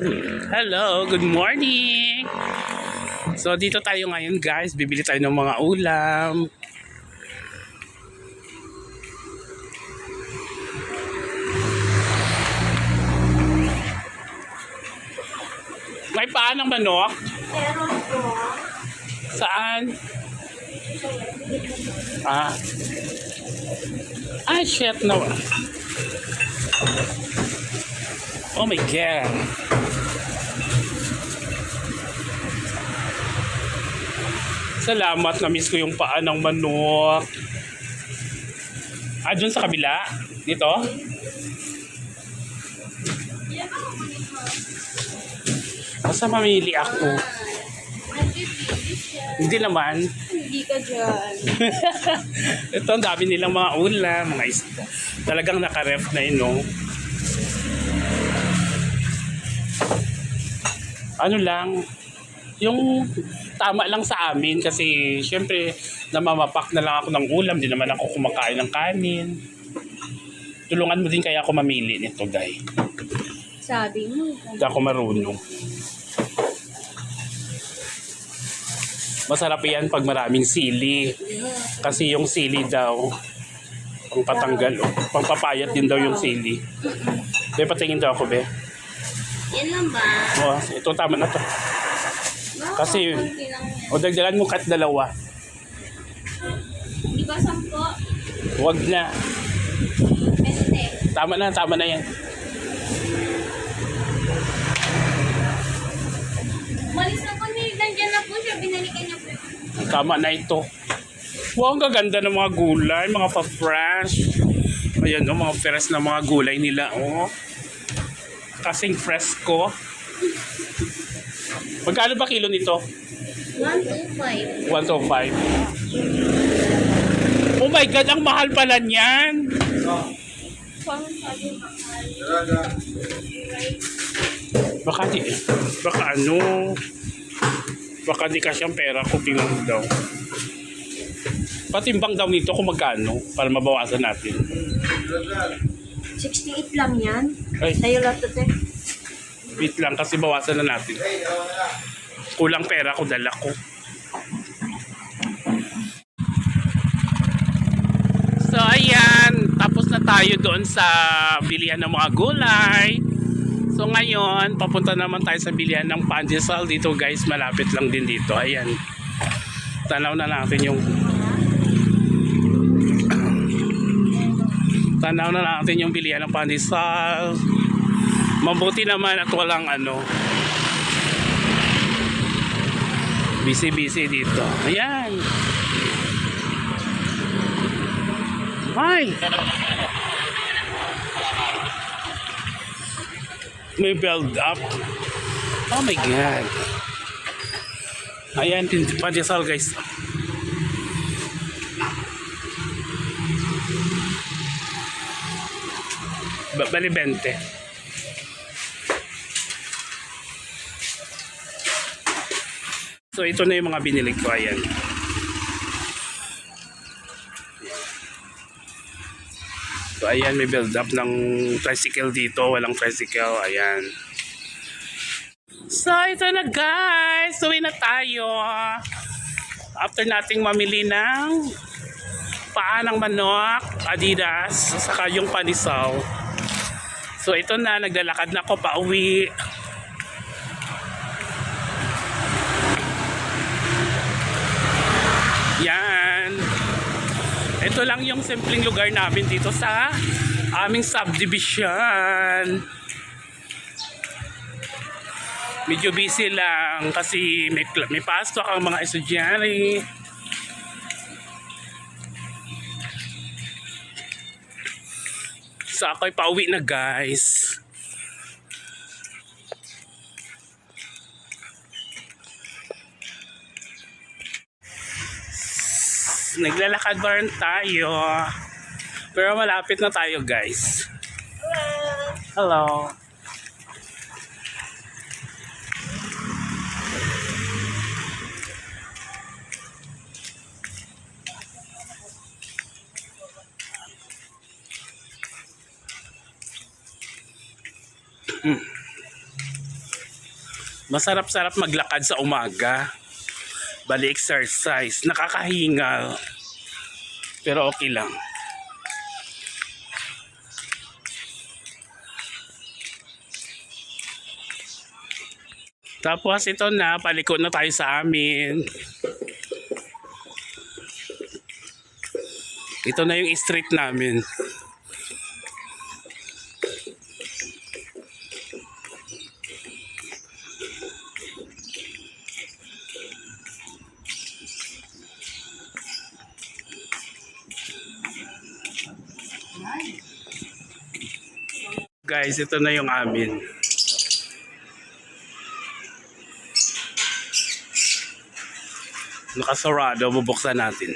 Hello, good morning! So dito tayo ngayon guys, bibili tayo ng mga ulam. May paa ng manok? Meron po. Saan? Ah. Ah, shit, no. Oh my God. Salamat, na-miss ko yung paa ng manok. Ah, dun sa kabila? Dito? Basta mamili ako. Hindi naman. Hindi ka dyan. Ito, ang dami nilang mga ulam, mga isda. Talagang nakaref na yun, no? Ano lang, yung tama lang sa amin kasi syempre namamapak na lang ako ng ulam, di naman ako kumakain ng kanin. Tulungan mo din kaya ako mamili nito, guy. Sabi mo. Hindi ako marunong. Masarap yan pag maraming sili. Kasi yung sili daw, pang patanggal, o pang papayat din daw yung sili. Be, patingin daw ako, be. Yan lang ba? O, ito tama na to. Kasi-? O, dagdagan mo kat dalawa. Di ba sampo? Huwag na. Este. Tama na, tama na yan. Malis na po ni. Nandyan na po siya. Binalikan niya po. Tama na ito. Wow, ang gaganda ng mga gulay, mga pa-fresh. Ayan, oh, mga fresh na mga gulay nila, oh. Kasing fresco. Magkano ba kilo nito? 125. 105. Oh my God, ang mahal pala niyan. Baka di, baka ano, baka di kasi ang pera ko tingnan daw. Patimbang daw nito kung magkano para mabawasan natin. 68 lang yan. Ay, Sa'yo lahat ito. Wait lang kasi bawasan na natin. Kulang pera ko, dala ko. So ayan, tapos na tayo doon sa bilihan ng mga gulay. So ngayon, papunta naman tayo sa bilihan ng pandesal dito guys, malapit lang din dito. Ayan. Tanaw na natin yung Tanaw na natin yung bilihan ng pandesal. Mabuti naman at walang ano. Busy-busy dito. Ayan. Hi. May build up. Oh my God. Ayan, pandesal guys. Ba- Bali 20. So ito na yung mga binili ko. Ayan. So ayan, may build up ng tricycle dito. Walang tricycle. Ayan. So ito na guys. Uwi na tayo. After nating mamili ng paa ng manok, adidas, saka yung panisaw. So ito na, naglalakad na ako pa uwi. Yan. Ito lang yung simpleng lugar namin dito sa aming subdivision. Medyo busy lang kasi may, may pasok ang mga estudyante. So ako'y pauwi na guys. Naglalakad pa rin tayo. Pero malapit na tayo guys. Hello. Masarap-sarap maglakad sa umaga. Bali exercise. Nakakahingal. Pero okay lang. Tapos ito na, paliko na tayo sa amin. Ito na yung street namin. Guys, ito na yung amin. Nakasarado, bubuksan natin.